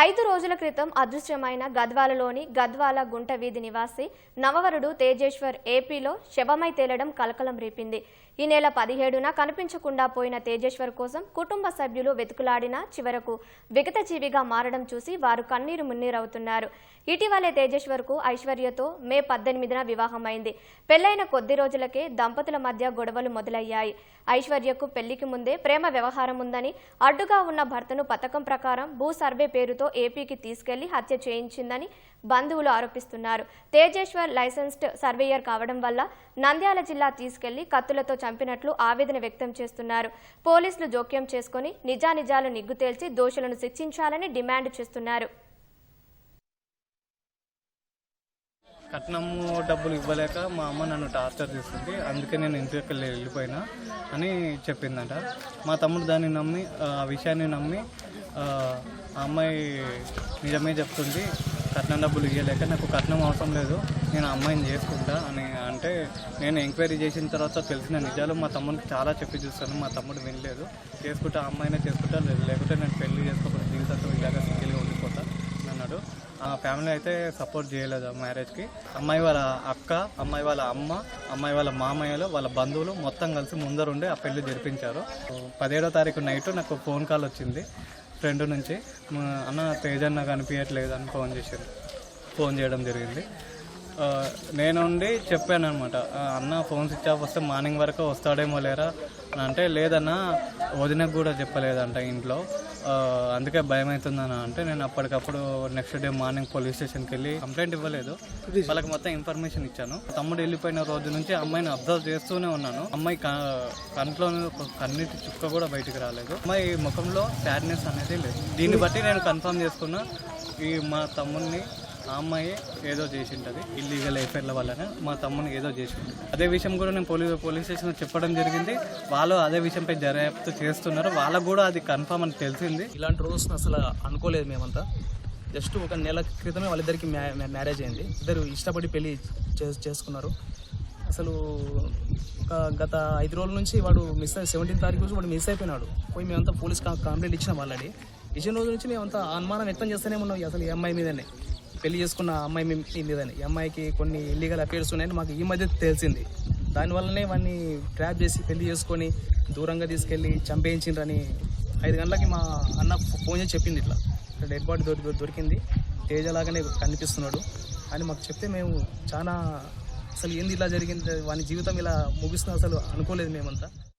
ఐదు రోజుల క్రితం అదృశ్యమైన గద్వాలలోని గద్వాల గుంట వీధి నివాసి నవవరుడు తేజేశ్వర్ ఏపీలో శవమై తేలడం కలకలం రేపింది. ఈ నెల పదిహేడున కనిపించకుండా పోయిన తేజేశ్వర్ కోసం కుటుంబ సభ్యులు వెతుకులాడినా చివరకు విగతజీవిగా మారడం చూసి వారు కన్నీరు మున్నీరవుతున్నారు. ఇటీవలే తేజేశ్వర్కు ఐశ్వర్యతో మే పద్దెనిమిదిన వివాహమైంది. పెళ్ళైన కొద్ది రోజులకే దంపతుల మధ్య గొడవలు మొదలయ్యాయి. ఐశ్వర్యకు పెళ్ళికి ముందే ప్రేమ వ్యవహారం ఉందని అడ్డుగా ఉన్న భర్తను పథకం ప్రకారం భూ సర్వే పేరుతో ఏపీకి తీసుకెళ్ళి హత్య చేయించిందని బంధువులు ఆరోపిస్తున్నారు. తేజేశ్వర్ లైసెన్స్డ్ సర్వేయర్ కావడం వల్ల నంద్యాల జిల్లా తీసుకెళ్ళి కత్తులతో చంపినట్లు ఆవేదన వ్యక్తం చేస్తున్నారు. పోలీసులు జోక్యం చేసుకుని నిజానిజాలు నిగ్గు తేల్చి దోషులను శిక్షించాలని డిమాండ్ చేస్తున్నారు. కట్నము డబ్బులు ఇవ్వలేక మా అమ్మ నన్ను టార్చర్ చేస్తుంది అందుకే నేను ఇంటికి వెళ్ళిపోయినా అని చెప్పిందంట. మా తమ్ముడు దాన్ని నమ్మి ఆ విషయాన్ని నమ్మి ఆ అమ్మాయి నిజమే చెప్తుంది కట్నం డబ్బులు ఇవ్వలేక నాకు కట్నం అవసరం లేదు నేను అమ్మాయిని చేసుకుంటా అని అంటే నేను ఎంక్వైరీ చేసిన తర్వాత తెలిసిన నిజాలు మా తమ్ముడికి చాలా చెప్పి చూస్తాను మా తమ్ముడు వినలేదు. చేసుకుంటా అమ్మాయినే చేసుకుంటా లేదు లేకుంటే నేను పెళ్ళి చేసుకోకుండా జీవితంతో ఇలాగ సింగిల్గా ఉండిపోతా అన్నాడు. ఆ ఫ్యామిలీ అయితే సపోర్ట్ చేయలేదు ఆ మ్యారేజ్కి. అమ్మాయి వాళ్ళ అక్క అమ్మాయి వాళ్ళ అమ్మ అమ్మాయి వాళ్ళ మామయ్యలు వాళ్ళ బంధువులు మొత్తం కలిసి ముందరుండి ఆ పెళ్ళి జరిపించారు. పదిహేడో తారీఖు నైట్ నాకు ఫోన్ కాల్ వచ్చింది. ఫ్రెండ్ నుంచి మా అన్న తేజన్నా కనిపించట్లేదు అని ఫోన్ చేశారు. ఫోన్ చేయడం జరిగింది. నేను నేనుండి చెప్పాను అనమాట అన్న ఫోన్ స్విచ్ ఆఫ్ వస్తే మార్నింగ్ వరకు వస్తాడేమో లేరా? అని అంటే లేదన్నా వదినకు కూడా చెప్పలేదంట ఇంట్లో. అందుకే భయం అవుతుందన్న అంటే నేను అప్పటికప్పుడు నెక్స్ట్ డే మార్నింగ్ పోలీస్ స్టేషన్కి వెళ్ళి కంప్లైంట్ ఇవ్వలేదు. వాళ్ళకి మొత్తం ఇన్ఫర్మేషన్ ఇచ్చాను. తమ్ముడు వెళ్ళిపోయిన రోజు నుంచి అమ్మాయిని అబ్జర్వ్ చేస్తూనే ఉన్నాను. అమ్మాయి క- కంట్లో ఒక కన్నీటి చుక్క కూడా బయటికి రాలేదు. అమ్మాయి ముఖంలో సాడ్నెస్ అనేది లేదు. దీన్ని బట్టి నేను కన్ఫర్మ్ చేసుకున్నా ఈ మా తమ్ముడిని ఆ అమ్మాయి ఏదో చేసి ఉంటుంది ఇల్లీగల్ ఎఫ్ఐఆర్ల వల్లనే మా తమ్ముని ఏదో చేసి అదే విషయం కూడా నేను పోలీస్ పోలీస్ స్టేషన్లో చెప్పడం జరిగింది. వాళ్ళు అదే విషయంపై దర్యాప్తు చేస్తున్నారు. వాళ్ళకు కూడా అది కన్ఫర్మ్ అని తెలిసింది. ఇలాంటి రోజు అసలు అనుకోలేదు మేమంతా. జస్ట్ ఒక నెల క్రితమే వాళ్ళిద్దరికి మ్యా- మ్యారేజ్ అయింది. ఇద్దరు ఇష్టపడి పెళ్ళి చే- చేసుకున్నారు. అసలు ఒక గత ఐదు రోజుల నుంచి వాడు మిస్ అయ్యి సెవెంటీన్ తారీఖు నుంచి వాడు మిస్ అయిపోయినాడు. పోయి మేమంతా పోలీస్ కంప్లైంట్ ఇచ్చినాం ఆల్రెడీ. ఇచ్చిన రోజు నుంచి మేమంతా అనుమానం వ్యక్తం చేస్తూనే ఉన్నాం అసలు ఈ అమ్మాయి మీదనే. పెళ్ళి చేసుకున్న అమ్మాయి మేము మీ ఈ అమ్మాయికి కొన్ని ఇల్లీగల్ అఫేర్స్ ఉన్నాయని మాకు ఈ మధ్య తెలిసింది. దానివల్లనే వాడిని ట్రాప్ చేసి పెళ్ళి చేసుకొని దూరంగా తీసుకెళ్ళి చంపేయించిండ్రని ఐదు గంటలకి మా అన్న ఫోన్ చేసి చెప్పింది ఇట్లా. డెడ్ బాడీ దొరి దొరికింది. తేజలాగానే కనిపిస్తున్నాడు. అని మాకు చెప్తే మేము చాలా అసలు ఏంది ఇలా జరిగింది? వాని జీవితం ఇలా ముగిస్తుంది అసలు అనుకోలేదు మేమంతా.